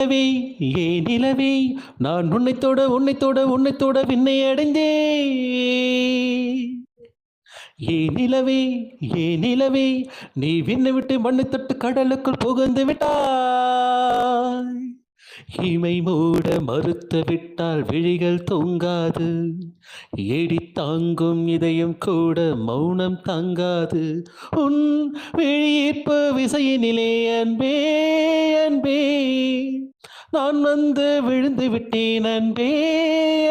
நிலவே ஏ நிலவே நான் உன்னைத்தோட தொட உன்னைத்தோட தொட விண்ணை அடைந்தே ஏ நிலவே ஏ நிலவே நீ விண்ணை விட்டு மண்ணை தொட்டு கடலுக்குள் புகுந்து விட்டாய். இமை மூட மறுத்து விட்டால் விழிகள் தூங்காது. ஏடி தாங்கும் இதயம் கூட மௌனம் தாங்காது. உன் விழிப்பு விசையினிலே அன்பே அன்பே. நான் வந்து விழுந்து விட்டேன் அன்பே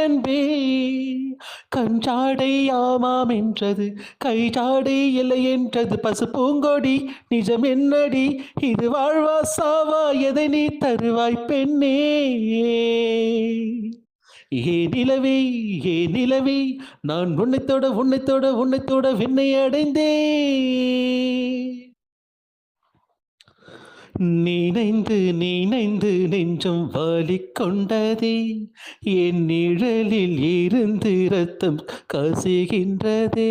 அன்பே. கஞ்சாடை ஆமாம் என்றது கைச்சாடை இல்லை என்றது. பசு பூங்கொடி நிஜம் என்னடி? இது வாழ்வா சாவா? எதை நீ தருவாய் பெண்ணே? ஏ நிலவே ஏ நிலவே நான் உன்னைத்தோட உன்னைத்தோட உன்னைத்தோட விண்ணை அடைந்தேன். நினைந்து நினைந்து நெஞ்சம் வலிக்கொண்டதே. என் நிழலில் இருந்து ரத்தம் கசிகின்றதே.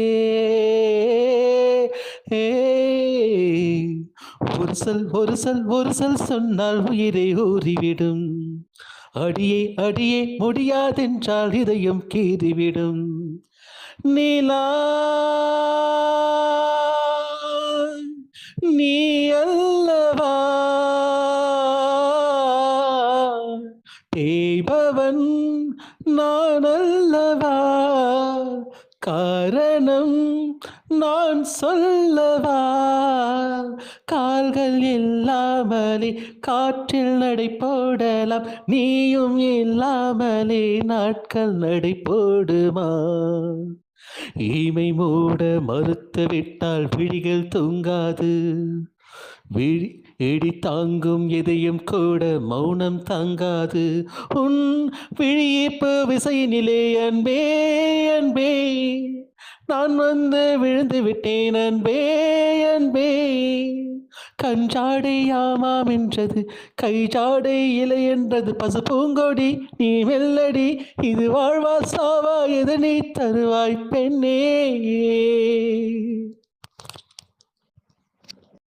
ஒரு சொல் ஒரு சொல் ஒரு சொல் சொன்னால் உயிரை ஊறிவிடும். அடியே அடியே முடியாதென்றால் இதயம் கீறிவிடும். நிலா செய்பவன் நான் அல்லவா காரணம் நான் சொல்லவா? கால்கள் இல்லாமலே காற்றில் நடை போடலாம். நீயும் இல்லாமலே நாட்கள் நடை போடுமா? இமை மூட மறுத்து விட்டால் விழிகள் தூங்காது. விழி இடி தாங்கும் எதையும் கூட மௌனம் தாங்காது. உன் விழிப்பு விசையினிலே அன்பே அன்பே. நான் வந்து விழுந்து விட்டேன் அன்பே அன்பே. கஞ்சாடை யாமாம் என்றது கைச்சாடை இலை என்றது பசு பூங்கொடி நீ மெல்லடி இது வாழ்வா சாவா எதனை தருவாய் பெண்ணே.